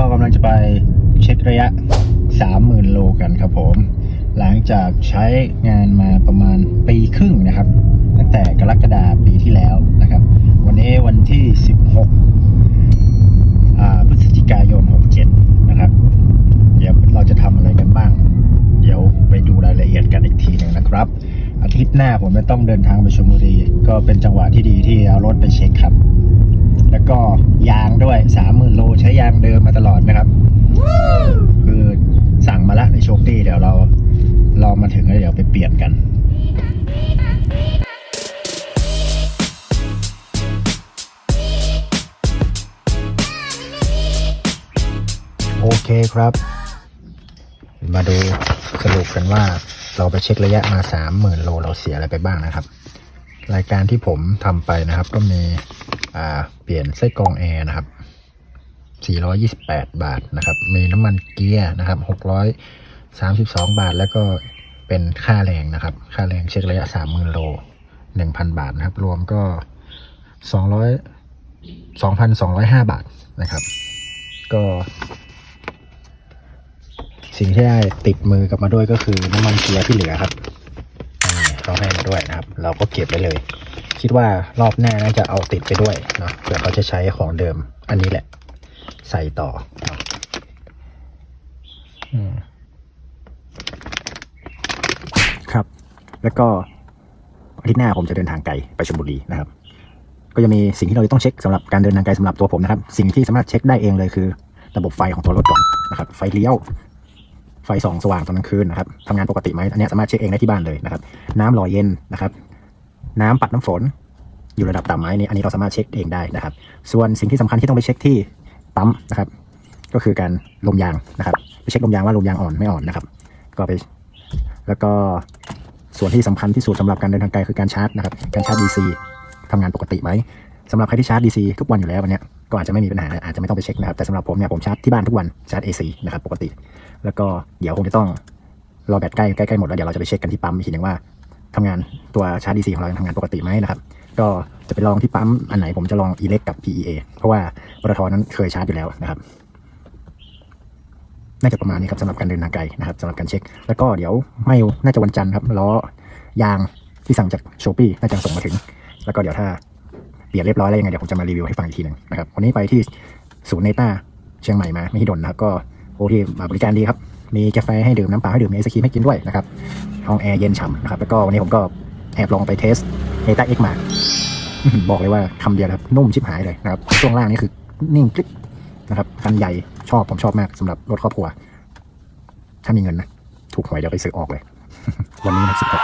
ก็กำลังจะไปเช็คระยะ 30,000 โลกันครับผม หลังจากใช้งานมาประมาณปีครึ่งนะครับ ตั้งแต่กรกฎาปีที่แล้วนะครับ วันนี้วันที่ 16พฤศจิกายน 67 นะครับ เดี๋ยวเราจะทำอะไรกันบ้าง เดี๋ยวไปดูรายละเอียดกันอีกทีหนึ่งนะครับ อาทิตย์หน้าผมจะต้องเดินทางไปชลบุรี ก็เป็นจังหวะที่ดีที่เอารถไปเช็คครับ แล้วก็ยางด้วยสามหมื่นโลใช้ยาง เดิมมาตลอดนะครับ คือสั่งมาละในโชคดีเดี๋ยวเรารอมาถึงแล้วเดี๋ยวไปเปลี่ยนกันโอเคครับ มาดูสรุปกันว่าเราไปเช็คระยะมาสามหมื่นโลเราเสียอะไรไปบ้างนะครับ รายการที่ผมทำไปนะครับ ก็มีอ่าเปลี่ยนไส้กรองแอร์นะครับ 428 บาทนะครับ มีน้ำมันเกียร์นะครับ 632 บาท แล้วก็เป็นค่าแรงนะครับ ค่าแรงเช็คระยะ 30,000 โล 1,000 บาทนะครับ รวมก็ 200 2,205 บาทนะครับ ก็ สิ่งที่ได้ติดมือกลับมาด้วยก็คือน้ำมันเกียร์ที่เหลือครับนี่เขาให้มาด้วยนะครับ เราก็เก็บไว้เลย คิดว่ารอบหน้าน่าจะเอาติดไปด้วยเนาะเผื่อเขาจะใช้ของเดิมอันนี้แหละ ใส่ต่อครับ แล้วก็อาทิตย์หน้าผมจะเดินทางไกลไปชลบุรีนะครับ ก็จะมีสิ่งที่เราต้องเช็คสำหรับการเดินทางไกลสำหรับตัวผมนะครับ สิ่งที่สามารถเช็คได้เองเลยคือ ระบบไฟของตัวรถก่อนนะครับ ไฟเลี้ยว ไฟส่องสว่างตอนกลางคืนนะครับทำงานปกติไหมอันนี้สามารถเช็คเองได้ที่บ้านเลยนะครับ น้ำหล่อเย็นนะครับ น้ำปัดน้ำฝน อยู่ระดับต่ำไหมนี่อันนี้เราสามารถเช็คเองได้นะครับ ส่วนสิ่งที่สำคัญที่ต้องไปเช็คที่ ปั๊มนะครับ ก็คือการลมยางนะครับไปเช็คลมยางว่าลมยางอ่อนไม่อ่อนนะครับ ก็ไป แล้วก็ส่วนที่สำคัญที่สุดสำหรับการเดินทางไกลคือการชาร์จนะครับ การชาร์จ DC ทำงานปกติไหมสำหรับใครที่ชาร์จ DC ทุกวันอยู่แล้ววันนี้ก็อาจจะไม่มีปัญหาอาจจะไม่ต้องไปเช็คนะครับ แต่สำหรับผมเนี่ยผมชาร์จที่บ้านทุกวันชาร์จ AC นะครับปกติ แล้วก็เดี๋ยวคงจะต้องรอแบตใกล้ใกล้ๆหมดแล้วเดี๋ยวเราจะไปเช็คกันที่ปั๊มอีกทีหนึ่งว่าทำงานตัวชาร์จ DC ของเรายังทำงานปกติไหมนะครับ ก็จะไปลองที่ปั๊มอันไหนผมจะลอง e l e c กับ PEA เพราะว่าปตทนั้นเคยชาร์จอยู่แล้วนะครับน่าจะประมาณนี้ครับสำหรับการเดินทางไกลนะครับสำหรับการเช็ค แล้วก็เดี๋ยวไม่น่าจะวันจันทร์ครับล้อยางที่สั่งจากโชปี้น่าจะส่งมาถึง แล้วก็เดี๋ยวถ้าเปลี่ยนเรียบร้อยแล้วยังไงเดี๋ยวผมจะมารีวิวให้ฟังอีกทีหนึ่งนะครับวันนี้ไปที่ศูนย์เนต้าเชียงใหม่มาไม่ฮิดนนะครับก็โอเคบริการดีครับ มีกาแฟให้ดื่มน้ำเปล่าให้ดื่มมีไอศครีมให้กินด้วยนะครับห้องแอร์เย็นฉ่ำนะครับแล้วก็วันนี้ผมก็แอบลองไปเทส เนต้าเอ็กมาบอกเลยว่าคำเดียวครับนุ่มชิบหายเลยนะครับช่วงล่างนี่คือนิ่งคลิกนะครับคันใหญ่ชอบผมชอบมากสำหรับรถครอบครัว ถ้ามีเงินนะ ถูกหวยเดี๋ยวไปซื้อออกเลย วันนี้นะสิบหก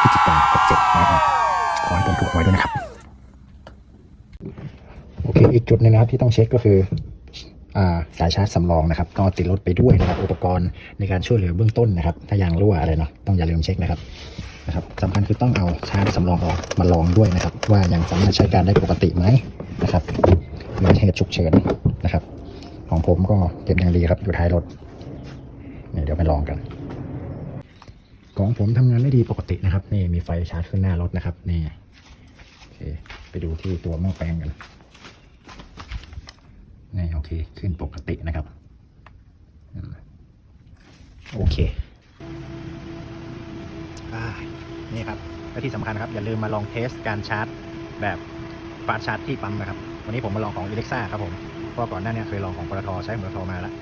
พฤศจิกาหกเจ็ดนะครับขอให้ผมถูกหวยด้วยนะครับ โอเค อีกจุดหนึงนะครับที่ต้องเช็คก็คืออ่าสายชาร์จสำรองนะครับก็ติดรถไปด้วยนะครับ อุปกรณ์ในการช่วยเหลือเบื้องต้นนะครับ ถ้ายางรั่วอะไรเนาะต้องอย่าลืมเช็คนะครับ นะครับสำคัญคือต้องเอาชาร์จสำรองออกมาลองด้วยนะครับ ว่ายังสามารถใช้การได้ปกติไหมนะครับมีเหตุฉุกเฉินนะครับ ของผมก็เก็บอย่างดีครับอยู่ท้ายรถเนี่ยเดี๋ยวไปลองกัน ของผมทำงานได้ดีปกตินะครับ นี่มีไฟชาร์จขึ้นหน้ารถนะครับนี่โอเคไปดูที่ตัวหม้อแปลงกันนี่โอเค ขึ้นปกตินะครับโอเค อ่านี่ครับและที่สำคัญครับอย่าลืมมาลองเทสการชาร์จ แบบฟาสต์ชาร์จที่ปั๊มนะครับ วันนี้ผมมาลองของ e l e x a ครับผมเพราะก่อนหน้านี้เคยลองของปตทใช้ของปตทมาแล้ว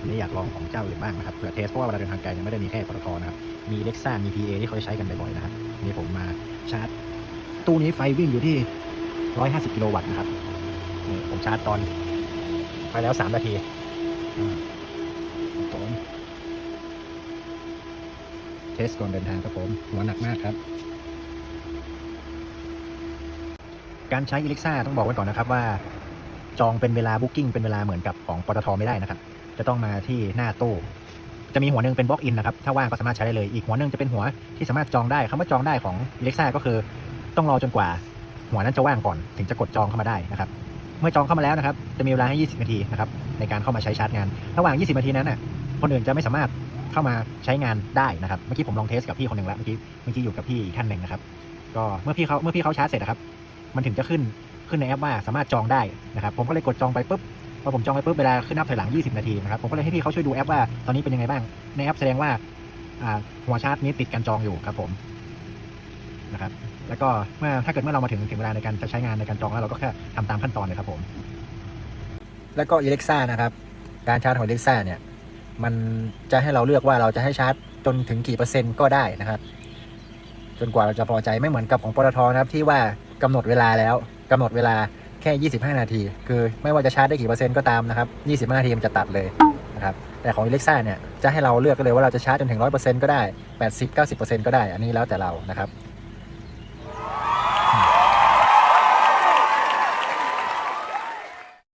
วันนี้อยากลองของเจ้าอื่นบ้างนะครับเผื่อเทสเพราะว่าเวลาเดินทางไกลเนี่ยไม่ได้มีแค่ปตทนะครับมีเล็กซ่ามี PA ที่เขาใช้กันบ่อยๆนะครับนี่ผมมาชาร์จ ตู้นี้ไฟวิ่งอยู่ที่ 150 กิโลวัตต์นะครับนี่ผมชาร์จตอน ไปแล้ว 3 นาที เทสก่อนเดินทางครับผม หัวหนักมากครับ การใช้อิเล็กซ่าต้องบอกไว้ก่อนนะครับว่า จองเป็นเวลาบุ๊กิ้งเป็นเวลาเหมือนกับของปตทไม่ได้นะครับ จะต้องมาที่หน้าตู้จะมีหัวหนึ่งเป็นบล็อกอินนะครับ ถ้าว่างก็สามารถใช้ได้เลย อีกหัวหนึ่งจะเป็นหัวที่สามารถจองได้คำว่าจองได้ของ Alexa ก็คือ ต้องรอจนกว่า หัวนั้นจะว่างก่อนถึงจะกดจองเข้ามาได้นะครับ เมื่อจองเข้ามาแล้วนะครับ จะมีเวลาให้ 20 นาทีนะครับในการเข้ามาใช้ชาร์จงาน ระหว่าง 20 นาทีนั้นน่ะ คนอื่นจะไม่สามารถเข้ามาใช้งานได้นะครับ เมื่อกี้ผมลองเทสกับพี่คนหนึ่งแล้วเมื่อกี้เมื่อกี้อยู่กับพี่อีกท่านหนึ่งนะครับ ก็เมื่อพี่เขาเมื่อพี่เขาชาร์จเสร็จนะครับ มันถึงจะขึ้นขึ้นในแอปว่าสามารถจองได้นะครับ ผมก็เลยกดจองไปปุ๊บพอผมจองไปปุ๊บเวลาขึ้นนับถอยหลัง 20 นาทีนะครับ ผมก็เลยให้พี่เขาช่วยดูแอปว่าตอนนี้เป็นยังไงบ้าง ในแอปแสดงว่าหัวชาร์จนี้ติดการจองอยู่ครับผมนะครับ แล้วก็เมื่อถ้าเกิดเมื่อเรามาถึงถึงเวลาในการจะใช้งานในการจองแล้วเราก็แค่ทำตามขั้นตอนเลยครับผม แล้วก็ Alexa นะครับ การชาร์จของ Alexa เนี่ย มันจะให้เราเลือกว่าเราจะให้ชาร์จจนถึงกี่เปอร์เซ็นต์ก็ได้นะครับ จนกว่าเราจะพอใจไม่เหมือนกับของปตทนะครับที่ว่ากำหนดเวลาแล้วกำหนดเวลาแค่ 25 นาที คือไม่ว่าจะชาร์จได้กี่เปอร์เซ็นต์ก็ตามนะครับ 25 นาทีมันจะตัดเลยนะครับแต่ของ Alexa เนี่ยจะให้เราเลือกกันเลยว่าเราจะชาร์จจนถึง 100%ก็ได้ 80 90%ก็ได้ อันนี้แล้วแต่เรานะครับ